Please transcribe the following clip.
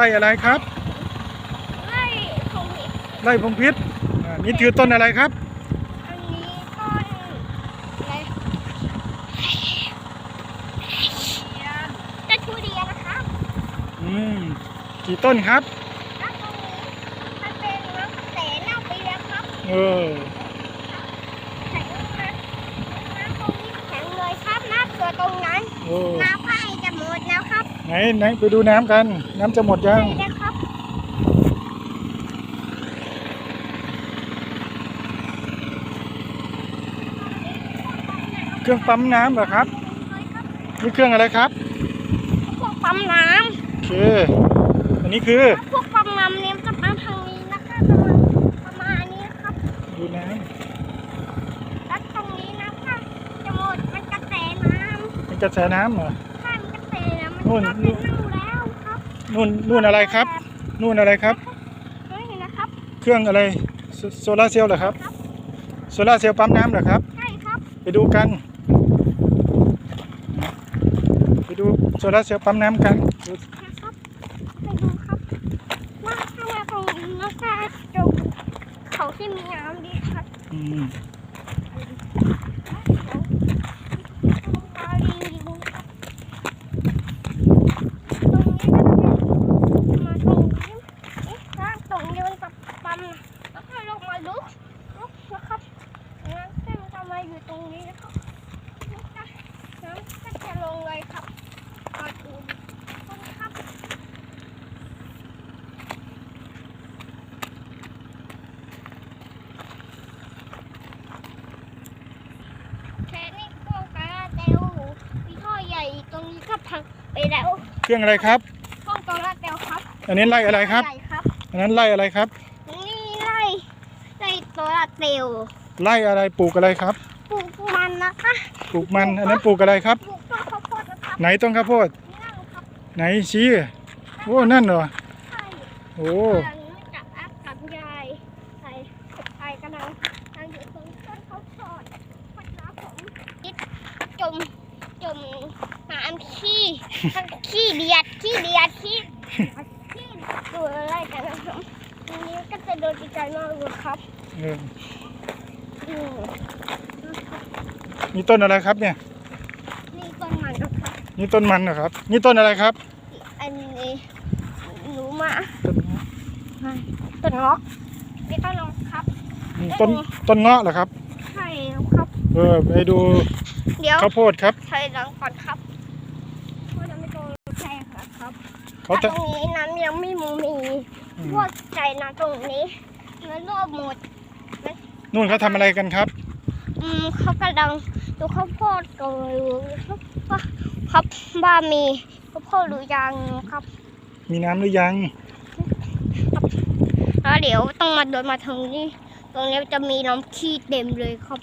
ไร่อะไรครับ ไล่ตรงนี้ไร่พงพิษอ่านี่คือต้นอะไรครับ อันนี้ต้นอะไรจะทุเรียนนะครับอืม กี่ต้นครับ แล้วตรงนี้มันเป็นน้ำกระแสเน่าไปแล้วครับเออ แข็งนะน้ำตรงนี้แข็งเลยครับน้ำเสือตรงนั้นโอ้ น้ำไผ่ ไหนไหนไปดูน้ำกัน น้ำจะหมดยังใช่นะครับเครื่องปั๊มน้ำเหรอครับนี่เครื่องอะไรครับพวกปั๊มน้โอเคอันนี้คือำพวกปั๊มน้ำเนี่ยจะมาทางนี้นะคะประมาณประมาณนี้นะครับ ดูน้แล้วตรงนี้นะคะจะหมดมันกระแสน้ำเป็นกระแสน้ำเหรอ น้ำมันนู่นก็เป็นเน่าแล้วครับนู่นนู่นอะไรครับ นู่นอะไรครับเฮ้ยนะครับ เครื่องอะไรโซโซลาร์เซลล์เหรอครับโซลาร์เซลล์ปั๊มน้ำเหรอครับ ใช่ครับ ไปดูกัน ไปดูโซลาร์เซลล์ปั๊มน้ำกันดูนะครับไปดูครับว่าถ้ามาตรงนี้นะคะดูเขาที่มีน้ำดีครับอืม ตาลีดูครับตรงนี้ก็จะเป็นมาตรงนี้เอ๊ะถ้าตรงนี้มันจะปั๊มแล้วก็ลงมาลุกลุกนะครับน้ำเส้นจะมาอยู่ตรงนี้นะครับนะคะน้ำก็จะลงเลยครับมาดูต้นครับ แค่นี้ก็กระเดวมีท่อใหญ่ตรงนี้ก็ พังไปแล้วเครื่องอะไรครับห้องกระเดวครับอันนี้ไล่อะไรครับใหญ่ครับ อันนั้นไล่อะไรครับ นี่ไล่ไล่ตัวเดวไล่อะไรปลูกอะไรครับ ปลูกมันนะคะปลูกมัน อันนั้นปลูกอะไรครับ ปลูกต้นข้าวโพดนะครับไหนต้นข้าวโพด นั่งครับไหนชี้โอ้นั่นเหรอใช่โอ้กำลังกับอัพกับยายใส่ใส่กำลังกำลังอยู่ตรงต้นข้าวโพดพัดน้ำผมคิดจมจมน้ำ ขี้ทั้งขี้เดียดขี้เดียดขี้ที่ดูอะไรกันนะครับทีนี้ก็จะโดนดีใจมากเลยครับเอออืมนี่ต้นอะไรครับเนี่ย นี่ต้นมันนะครับนี่ต้นมันเหรอครับ นี่ต้นอะไรครับ อันนี้หนูมาต้นต้นเงาะนี่ต้นเงาะครับ นี่ต้นต้นเงาะเหรอครับ ใช่ครับ เออไปดูเดี๋ยวข้าวโพดครับใส่หลังก่อนครับเพราะจะไม่โดนแทงครับ เขาแต่จะ ตรงนี้น้ำยังไม่มีอืม พวกใจนะตรงนี้ มันรวบหมด นู่นเขาทำอะไรกันครับ อืมเขากำลังดูข้าวโพดกันอยู่ครับว่าครับว่ามีข้าวโพดหรือยังครับมีน้ำหรือยัง แล้วเดี๋ยวต้องมาเดินมาทางนี้ ตรงนี้จะมีน้ำขี้เต็มเลยครับ